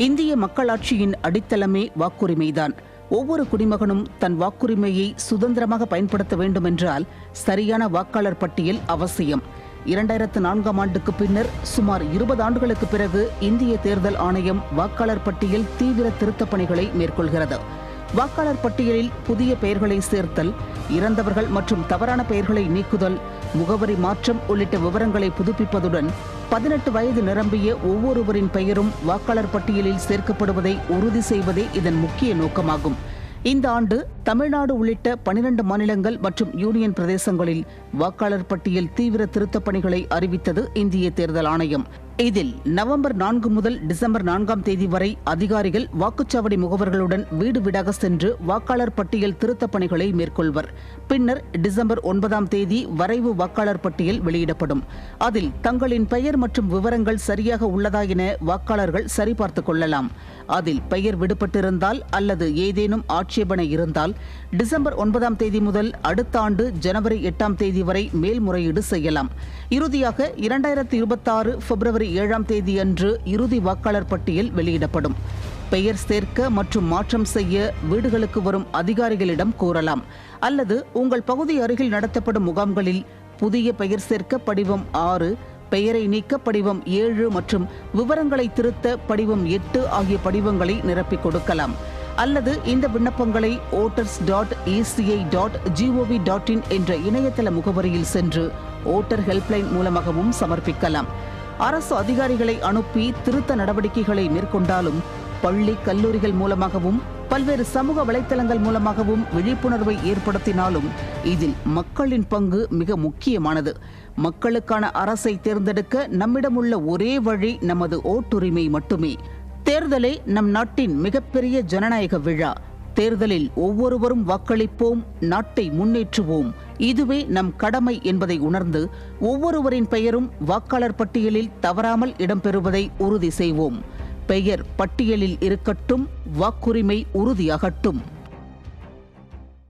இந்திய மக்களாட்சியின் அடித்தளமே வாக்குரிமைதான். ஒவ்வொரு குடிமகனும் தன் வாக்குரிமையை சுதந்திரமாக பயன்படுத்த வேண்டுமென்றால் சரியான வாக்காளர் பட்டியல் அவசியம். இரண்டாயிரத்து நான்காம் ஆண்டுக்கு பின்னர் சுமார் இருபது ஆண்டுகளுக்கு பிறகு இந்திய தேர்தல் ஆணையம் வாக்காளர் பட்டியல் தீவிர திருத்தப் பணிகளை மேற்கொள்கிறது. வாக்காளர் பட்டியலில் புதிய பெயர்களை சேர்த்தல் இறந்தவர்கள் மற்றும் தவறான பெயர்களை நீக்குதல் முகவரி மாற்றம் உள்ளிட்ட விவரங்களை புதுப்பிப்பதுடன் பதினெட்டு வயது நிரம்பிய ஒவ்வொருவரின் பெயரும் வாக்காளர் பட்டியலில் சேர்க்கப்படுவதை உறுதி செய்வதே இதன் முக்கிய நோக்கமாகும். இந்த ஆண்டு தமிழ்நாடு உள்ளிட்ட பனிரண்டு மாநிலங்கள் மற்றும் யூனியன் பிரதேசங்களில் வாக்காளர் பட்டியல் தீவிர திருத்தப் பணிகளை அறிவித்தது இந்திய தேர்தல் ஆணையம். இதில் நவம்பர் நான்கு முதல் டிசம்பர் நான்காம் தேதி வரை அதிகாரிகள் வாக்குச்சாவடி முகவர்களுடன் வீடு வீடாக சென்று வாக்காளர் பட்டியல் திருத்தப் பணிகளை மேற்கொள்வர். பின்னர் டிசம்பர் ஒன்பதாம் தேதி வரைவு வாக்காளர் பட்டியல் வெளியிடப்படும். அதில் தங்களின் பெயர் மற்றும் விவரங்கள் சரியாக உள்ளதா என வாக்காளர்கள் சரிபார்த்துக் கொள்ளலாம். அதில் பெயர் விடுபட்டிருந்தால் அல்லது ஏதேனும் ஆட்சேபனை இருந்தால் டிசம்பர் ஒன்பதாம் தேதி முதல் அடுத்த ஆண்டு ஜனவரி எட்டாம் தேதி வரை மேல்முறையீடு செய்யலாம். இறுதியாக இரண்டாயிரத்தி இருபத்தாறு பிப்ரவரி ஏழாம் தேதியன்று இறுதி வாக்காளர் பட்டியல் வெளியிடப்படும். பெயர் சேர்க்க மற்றும் மாற்றம் செய்ய வீடுகளுக்கு வரும் அதிகாரிகளிடம் கூறலாம். அல்லது உங்கள் பகுதி அருகில் நடத்தப்படும் முகாம்களில் புதிய பெயர் சேர்க்க படிவம் ஆறு பெயரை நீக்க படிவம் ஏழு மற்றும் விவரங்களை திருத்த படிவம் எட்டு ஆகிய படிவங்களை நிரப்பிக் கொடுக்கலாம். அல்லது இந்த விண்ணப்பங்களை voters dot ECI dot gov dot in என்ற இணையதள முகவரியில் சென்று ஓட்டர் ஹெல்ப்லைன் மூலமாகவும் சமர்ப்பிக்கலாம். அரசு அதிகாரிகளை அனுப்பி திருத்த நடவடிக்கைகளை மேற்கொண்டாலும் பள்ளி கல்லூரிகள் மூலமாகவும் பல்வேறு சமூக வலைத்தளங்கள் மூலமாகவும் விழிப்புணர்வை ஏற்படுத்தினாலும் இதில் மக்களின் பங்கு மிக முக்கியமானது. மக்களுக்கான அரசை தேர்ந்தெடுக்க நம்மிடம் உள்ள ஒரே வழி நமது ஓட்டுரிமை மட்டுமே. தேர்தலே நம் நாட்டின் மிகப்பெரிய ஜனநாயக விழா. தேர்தலில் ஒவ்வொருவரும் வாக்களிப்போம் நாட்டை முன்னேற்றுவோம். இதுவே நம் கடமை என்பதை உணர்ந்து ஒவ்வொருவரின் பெயரும் வாக்காளர் பட்டியலில் தவறாமல் இடம்பெறுவதை உறுதி செய்வோம். பெயர் பட்டியலில் இருக்கட்டும் வாக்குரிமை உறுதியாகட்டும்.